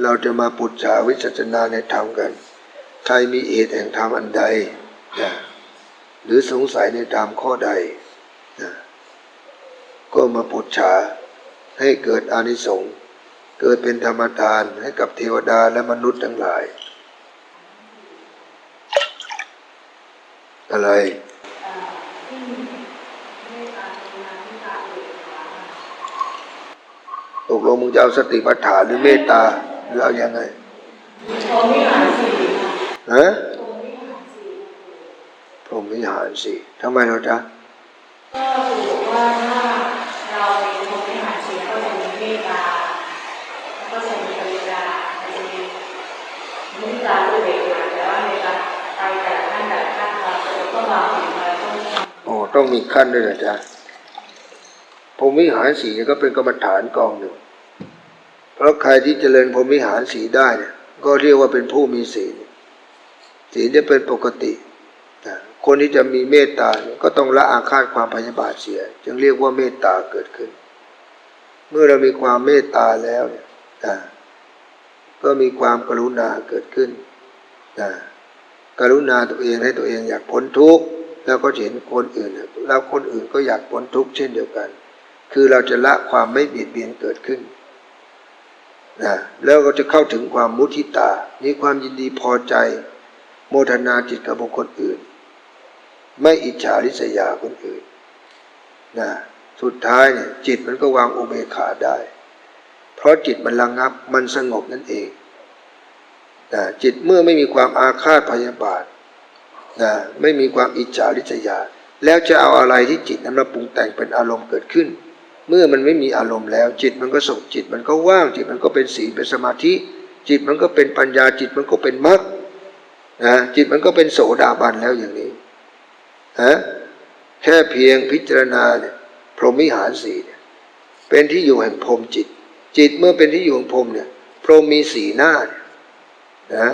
เราจะมาปุจฉาวิจัชนาในธรรมกัน ใครมีเหตุแห่งธรรมอันใดนะหรือสงสัยในธรรมข้อใดนะก็มาปุจฉาให้เกิดอานิสงส์เกิดเป็นธรรมทานให้กับเทวดาและมนุษย์ทั้งหลาย อะไรตกลงมึงจะเอาสติปัฏฐานหรือเมตตา หรือเอายังไงพรหมวิหารสี่ฮะพรหมวิหารสี่ทำไมเราจะก็ถือว่าถ้าเรามีพรหมวิหารสี่ก็จะมีเมตตาแล้วก็จะมีปัญญาจะมีมุทิตาด้วยเด็กมาแต่ว่าในการไปแต่ละขั้นแต่ละขั้นเราจะต้องวางแผนมาต้องทำโอ้ต้องมีขั้นด้วยเหรอจ๊ะพรหมวิหารสีก็เป็นกรรมฐานกองหนึ่งเพ ราะใครที่เจริญพรหมิหารสีได้เนี่ยก็เรียกว่าเป็นผู้มีศีลศีลจะเป็นปกติคนที่จะมีเมตตาก็ต้องละอาฆาตความพยาบาทเสีย จึงเรียกว่าเมตตาเกิดขึ้น เมื่อเรามีความเมตตาแล้วเนี่ยก็มีความกรุณาเกิดขึ้นกรุณาตัวเองให้ตัวเองอยากพ้นทุกข์แล้วก็เห็นคนอื่น แล้วคนอื่นก็อยากพ้นทุกข์เช่นเดียวกัน คือเราจะละความไม่เบียดเบียนเกิดขึ้น นะแล้วก็จะเข้าถึงความมุทิตา มีความยินดีพอใจ โมทนาจิตกับบุคคลอื่น ไม่อิจฉาริษยาคนอื่นนะสุดท้ายเนี่ยจิตมันก็วางอุเบกขาได้ เพราะจิตมันระงงับมันสงบนั่นเองนะจิตเมื่อไม่มีความอาฆาตพยาบาทนะไม่มีความอิจฉาริษยา แล้วจะเอาอะไรที่จิตนั้นมาปรุงแต่งเป็นอารมณ์เกิดขึ้น เมื่อมันไม่มีอารมณ์แล้ว จิตมันก็สงบจิตมันก็ว่าง จิตมันก็เป็นศีลเป็นสมาธิ จิตมันก็เป็นปัญญาจิตมันก็เป็นมรรคนะจิตมันก็เป็นโสดาบันแล้วอย่างนี้ฮะแค่เพียงพิจารณาเนี่ยพรหมิหารสีเนี่ยเป็นที่อยู่แห่งพรหมจิต จิตเมื่อเป็นที่อยู่ของพรหมเนี่ยพรหมมีสีหน้าเนี่ยนะ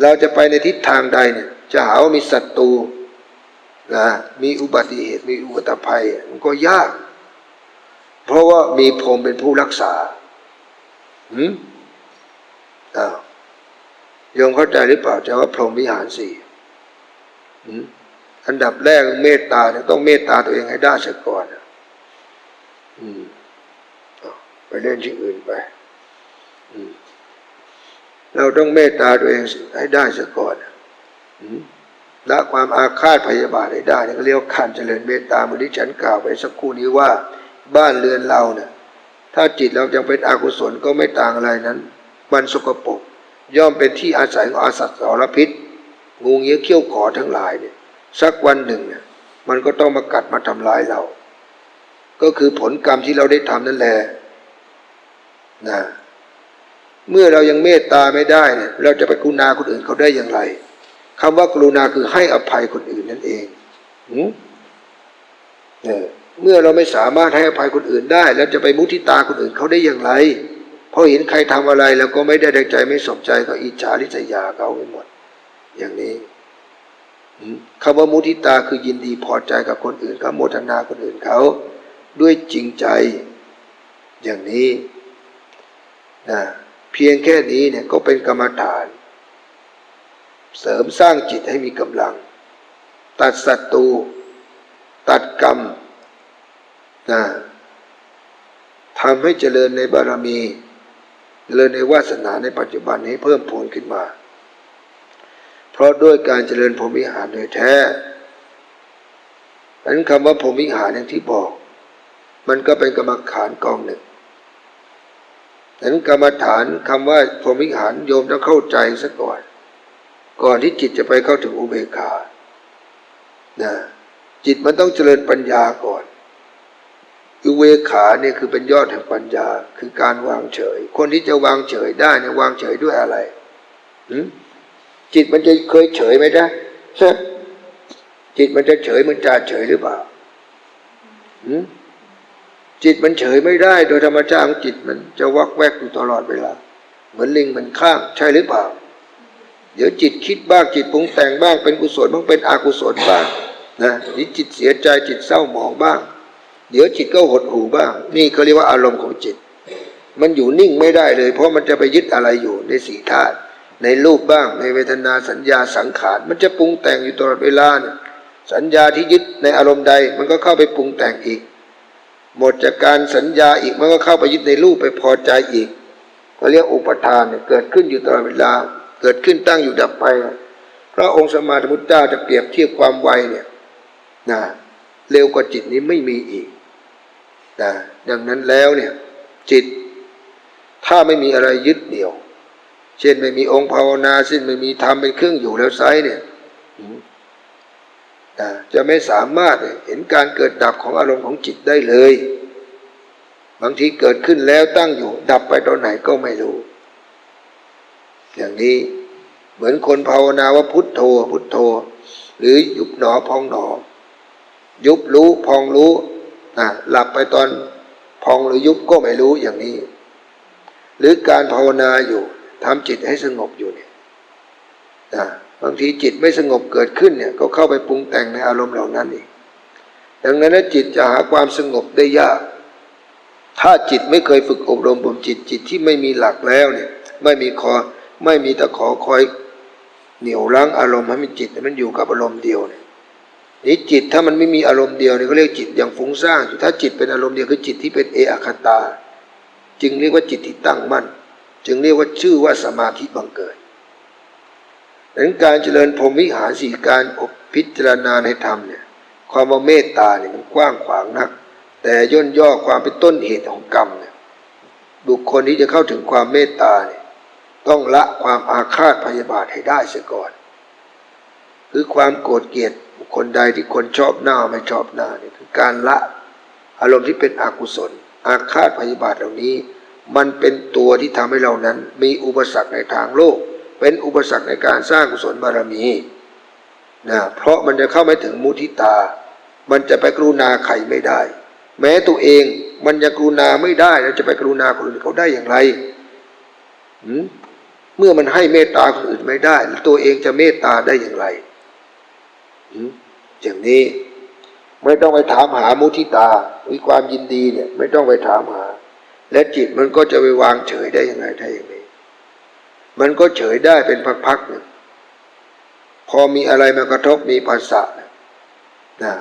เราจะไปในทิศทางใดเนี่ย จะหาว่ามีศัตรูนะมีอุบัติเหตุมีอุบัติภัย มันก็ยาก เพราะว่ามีพรมเป็นผู้รักษาหืมอ้าวโยมเข้าใจหรือเปล่าจะว่าพรหมวิหารสี่หืมอันดับแรกเมตตาเนี่ยต้องเมตตาตัวเองให้ได้เสียก่อนอะอืมอ้าไปเล่นที่อื่นไปอืมเราต้องเมตตาตัวเองให้ได้เสียก่อนอะอืมละความอาฆาตพยาบาทให้ได้นี่ก็เรียกขันเจริญเมตตาเหมือนที่ฉันกล่าวไปสักครู่นี้ว่า บ้านเรือนเราเนี่ยถ้าจิตเรายังเป็นอกุศลก็ไม่ต่างอะไรนั้น มันสกปรกย่อมเป็นที่อาศัยของอาสัตว์สารพิษ งูเงี้ยเขี้ยวขอทั้งหลายเนี่ยสักวันหนึ่งเนี่ยมันก็ต้องมากัดมาทำลายเรา ก็คือผลกรรมที่เราได้ทำนั่นแหละนะเมื่อเรายังเมตตาไม่ได้เนี่ยเราจะไปกรุณาคนอื่นเขาได้อย่างไรคำว่ากรุณาคือให้อภัยคนอื่นนั่นเองหืมเนี่ย เมื่อเราไม่สามารถให้อภัยคนอื่นได้ แล้วจะไปมุทิตาคนอื่นเขาได้อย่างไรพอเห็นใครทำอะไรแล้วก็ไม่ได้ดังใจไม่สมใจก็อิจฉาริษยาเขาไปหมด อย่างนี้หืมคำว่ามุทิตาคือยินดีพอใจกับคนอื่นเขาโมทนาคนอื่นเขาด้วยจริงใจ อย่างนี้นะเพียงแค่นี้เนี่ยก็เป็นกรรมฐาน เสริมสร้างจิตให้มีกำลัง ตัดศัตรูตัดกรรม นะทำให้เจริญในบารมี เจริญในวาสนาในปัจจุบันให้เพิ่มพูนขึ้นมา เพราะด้วยการเจริญพรหมวิหารโดยแท้นั้นคำว่าพรหมวิหารอย่างที่บอก มันก็เป็นกรรมฐานกองหนึ่งนั้นกรรมฐานคำว่าพรหมวิหารโยมต้องเข้าใจซะก่อน ก่อนที่จิตจะไปเข้าถึงอุเบกขานะจิตมันต้องเจริญปัญญาก่อน อุเบกขาเนี่ยคือเป็นยอดแห่งปัญญา คือการวางเฉย คนที่จะวางเฉยได้เนี่ยวางเฉยด้วยอะไรจิตมันจะเคยเฉยไหมจ๊ะจิตมันจะเฉยมันจะเฉยหรือเปล่าจิตมันเฉยไม่ได้ โดยธรรมชาติของจิตมันจะวักแวกอยู่ตลอดเวลา เหมือนลิงมันข้าง ใช่หรือเปล่า เดี๋ยวจิตคิดบ้างจิตปรุงแต่งบ้างเป็นกุศลบ้างเป็นอกุศลบ้างนะนี่จิตเสียใจจิตเศร้าหมองบ้าง เดี๋ยวจิตก็หดหูบ้าง นี่เขาเรียกว่าอารมณ์ของจิต มันอยู่นิ่งไม่ได้เลย เพราะมันจะไปยึดอะไรอยู่ในสีธาตุในรูปบ้าง ในเวทนาสัญญาสังขารมันจะปรุงแต่งอยู่ตลอดเวลาเนี่ยสัญญาที่ยึดในอารมณ์ใด มันก็เข้าไปปรุงแต่งอีก หมดจากการสัญญาอีกมันก็เข้าไปยึดในรูปไปพอใจอีกเขาเรียกอุปทานเนี่ยเกิดขึ้นอยู่ตลอดเวลา เกิดขึ้นตั้งอยู่ดับไปพระองค์สมมาธิมุตเจ้าจะเปรียบเทียบความไวเนี่ยนะเร็วกว่าจิตนี้ไม่มีอีก นะดังนั้นแล้วเนี่ยจิตถ้าไม่มีอะไรยึดเหนี่ยว เช่นไม่มีองค์ภาวนาเช่นไม่มีธรรมเป็นเครื่องอยู่แล้วไซเนี่ยนะจะไม่สามารถเห็นการเกิดดับของอารมณ์ของจิตได้เลย บางทีเกิดขึ้นแล้วตั้งอยู่ ดับไปตอนไหนก็ไม่รู้ อย่างนี้เหมือนคนภาวนาว่าพุทโธ พุทโธ หรือยุบหนอพองหนอ ยุบรู้พองรู้ หลับไปตอนพองหรือยุบก็ไม่รู้อย่างนี้ หรือการภาวนาอยู่ทำจิตให้สงบอยู่เนี่ยนะบางทีจิตไม่สงบเกิดขึ้นเนี่ยก็เข้าไปปรุงแต่งในอารมณ์เหล่านั้นอีกดังนั้นจิตจะหาความสงบได้ยาก ถ้าจิตไม่เคยฝึกอบรมบ่มจิตจิตที่ไม่มีหลักแล้วเนี่ย ไม่มีคอไม่มีตะขอคอยเหนี่ยวรั้งอารมณ์ให้มันจิตมันอยู่กับอารมณ์เดียวเนี่ย นี่จิตถ้ามันไม่มีอารมณ์เดียวเนี่ยก็เรียกจิตอย่างฟุ้งซ่านอยู่ถ้าจิตเป็นอารมณ์เดียวคือจิตที่เป็นเออคตา จึงเรียกว่าจิตที่ตั้งมั่น จึงเรียกว่าชื่อว่าสมาธิบังเกิดดังนั้นการเจริญพรหมวิหารสี่การพิจารณาในธรรมเนี่ยความว่าเมตตาเนี่ยมันกว้างขวางนัก แต่ย่นย่อความเป็นต้นเหตุของกรรมเนี่ยบุคคลที่จะเข้าถึงความเมตตาเนี่ยต้องละความอาฆาตพยาบาทให้ได้เสียก่อน คือความโกรธเกลียด คคลใดที่คนชอบหน้าไม่ชอบหน้าเนี่ยคือการละอารมณ์ที่เป็นอกุศล อาฆาตพยาบาทเหล่านี้ มันเป็นตัวที่ทำให้เรานั้น มีอุปสรรคในทางโลก เป็นอุปสรรคในการสร้างกุศลบารมีนะเพราะมันจะเข้าไม่ถึงมุทิตา มันจะไปกรุณาใครไม่ได้ แม้ตัวเองมันยังกรุณาไม่ได้แล้วจะไปกรุณาคนอื่นเขาได้อย่างไรเมื่อมันให้เมตตาคนอื่นไม่ได้แล้วตัวเองจะเมตตาได้อย่างไร อย่างนี้ ไม่ต้องไปถามหามุทิตามีความยินดีเนี่ย ไม่ต้องไปถามหา และจิตมันก็จะไปวางเฉยได้ยังไงถ้าอย่างนี้ มันก็เฉยได้เป็นพักๆหนึ่งพอมีอะไรมากระทบมีภาษานะ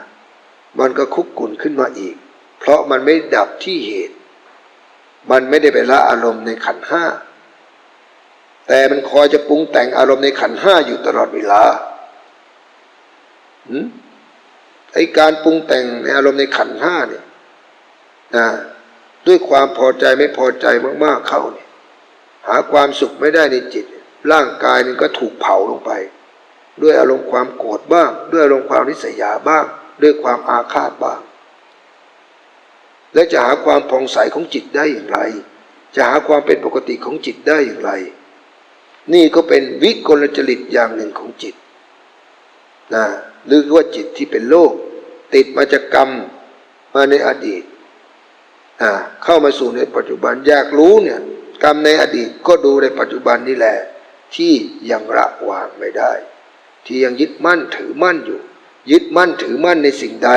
มันก็คุกกุ่นขึ้นมาอีก เพราะมันไม่ดับที่เหตุ มันไม่ได้ไปละอารมณ์ในขันห้าแต่มันคอยจะปรุงแต่งอารมณ์ในขันห้าอยู่ตลอดเวลาหืม ไอการปรุงแต่งในอารมณ์ในขันห้าเนี่ยนะด้วยความพอใจไม่พอใจมากๆเข้าเนี่ยหาความสุขไม่ได้ในจิต ร่างกายนึงก็ถูกเผาลงไป ด้วยอารมณ์ความโกรธบ้าง ด้วยอารมณ์ความนิสัยาบ้าง ด้วยความอาฆาตบ้าง และจะหาความผ่องใสของจิตได้อย่างไร จะหาความเป็นปกติของจิตได้อย่างไร นี่ก็เป็นวิกลจริตอย่างหนึ่งของจิตนะ หรือว่าจิตที่เป็นโลก ติดมาจากกรรมมาในอดีตเข้ามาสู่ในปัจจุบันอยากรู้เนี่ย กรรมในอดีตก็ดูในปัจจุบันนี่แหละ ที่ยังละวางไม่ได้ ที่ยังยึดมั่นถือมั่นอยู่ ยึดมั่นถือมั่นในสิ่งใด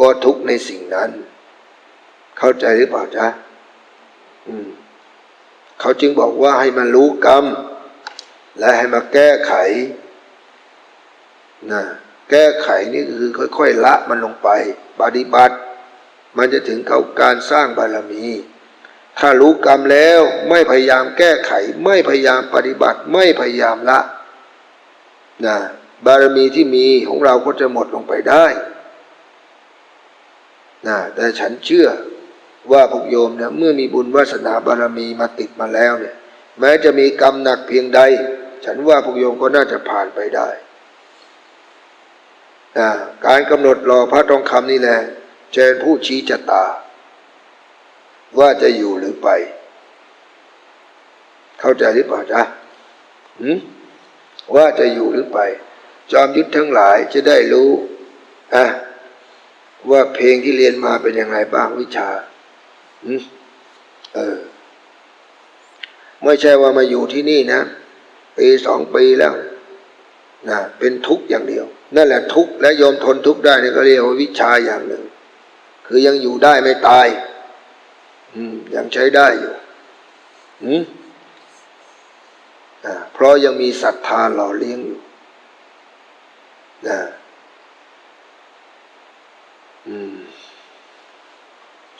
ก็ทุกในสิ่งนั้น เข้าใจหรือเปล่าจ๊ะอืมเขาจึงบอกว่าให้มันรู้กรรม และให้มาแก้ไขนะ แก้ไขนี่คือค่อยๆละมันลงไปปฏิบัติ มันจะถึงเขาการสร้างบารมี ถ้ารู้กรรมแล้วไม่พยายามแก้ไข ไม่พยายามปฏิบัติ ไม่พยายามละนะบารมีที่มีของเราก็จะหมดลงไปได้นะแต่ฉันเชื่อว่าพวกโยมเนี่ยเมื่อมีบุญวาสนาบารมีมาติดมาแล้วเนี่ย แม้จะมีกรรมหนักเพียงใด ฉันว่าพวกโยมก็น่าจะผ่านไปได้ การกำหนดรอพระทองคำนี่แหละเจนผู้ชี้ชะตา ว่าจะอยู่หรือไป เข้าใจหรือเปล่าจ๊ะหืมว่าจะอยู่หรือไป จอมยุทธทั้งหลายจะได้รู้อะว่าเพลงที่เรียนมาเป็นยังไงบ้างวิชาหืมเออ ไม่ใช่ว่ามาอยู่ที่นี่นะปีสองปีแล้วนะเป็นทุกข์อย่างเดียว นั่นแหละทุกข์และยอมทนทุกข์ได้นี่ก็เรียกว่าวิชาอย่างหนึ่ง คือยังอยู่ได้ไม่ตาย อืมยังใช้ได้อยู่หืมอ่าเพราะยังมีศรัทธาหล่อเลี้ยงอยู่นะอืม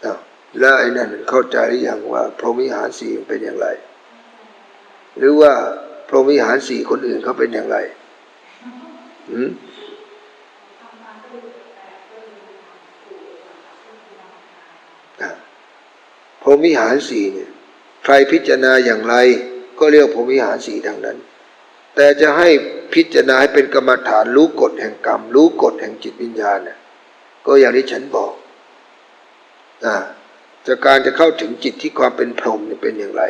อ้าวแล้วไอ้นั่นเข้าใจหรือยังว่า พรหมิหารสี่เป็นอย่างไร หรือว่าพรหมิหารสี่คนอื่นเขาเป็นอย่างไร พรหมวิหารสี่เนี่ย ใครพิจารณาอย่างไร ก็เรียกพรหมวิหารสี่ดังนั้น แต่จะให้พิจารณาให้เป็นกรรมฐานรู้กฎแห่งกรรม รู้กฎแห่งจิตวิญญาณน่ะก็อย่างที่ฉันบอกอ่าจากการจะเข้าถึงจิตที่ความเป็นพรหมเนี่ยเป็นอย่างไร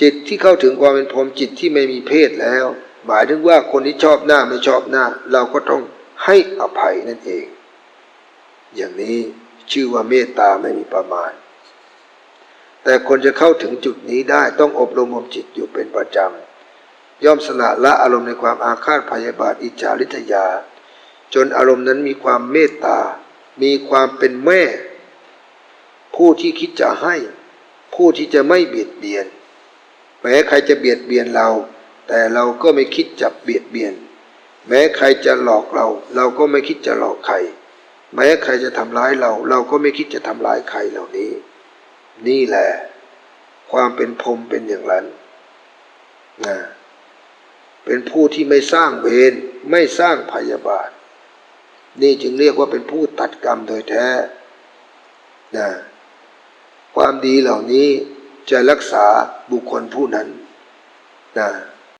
จิตที่เข้าถึงความเป็นพรหมจิตที่ไม่มีเพศแล้ว หมายถึงว่าคนที่ชอบหน้าไม่ชอบหน้า เราก็ต้องให้อภัยนั่นเอง อย่างนี้ชื่อว่าเมตตาไม่มีประมาณ แต่คนจะเข้าถึงจุดนี้ได้ต้องอบรมบ่มจิตอยู่เป็นประจำ ย่อมสละละอารมณ์ในความอาฆาตพยาบาทอิจฉาริษยา จนอารมณ์นั้นมีความเมตตา มีความเป็นแม่ ผู้ที่คิดจะให้ ผู้ที่จะไม่เบียดเบียน แม้ใครจะเบียดเบียนเรา แต่เราก็ไม่คิดจะเบียดเบียน แม้ใครจะหลอกเรา เราก็ไม่คิดจะหลอกใคร แม้ใครจะทำร้ายเรา เราก็ไม่คิดจะทำร้ายใครเหล่านี้ นี่แหละ ความเป็นพรมเป็นอย่างนั้นนะเป็นผู้ที่ไม่สร้างเวรไม่สร้างพยาบาท นี่จึงเรียกว่าเป็นผู้ตัดกรรมโดยแท้นะความดีเหล่านี้จะรักษาบุคคลผู้นั้นนะ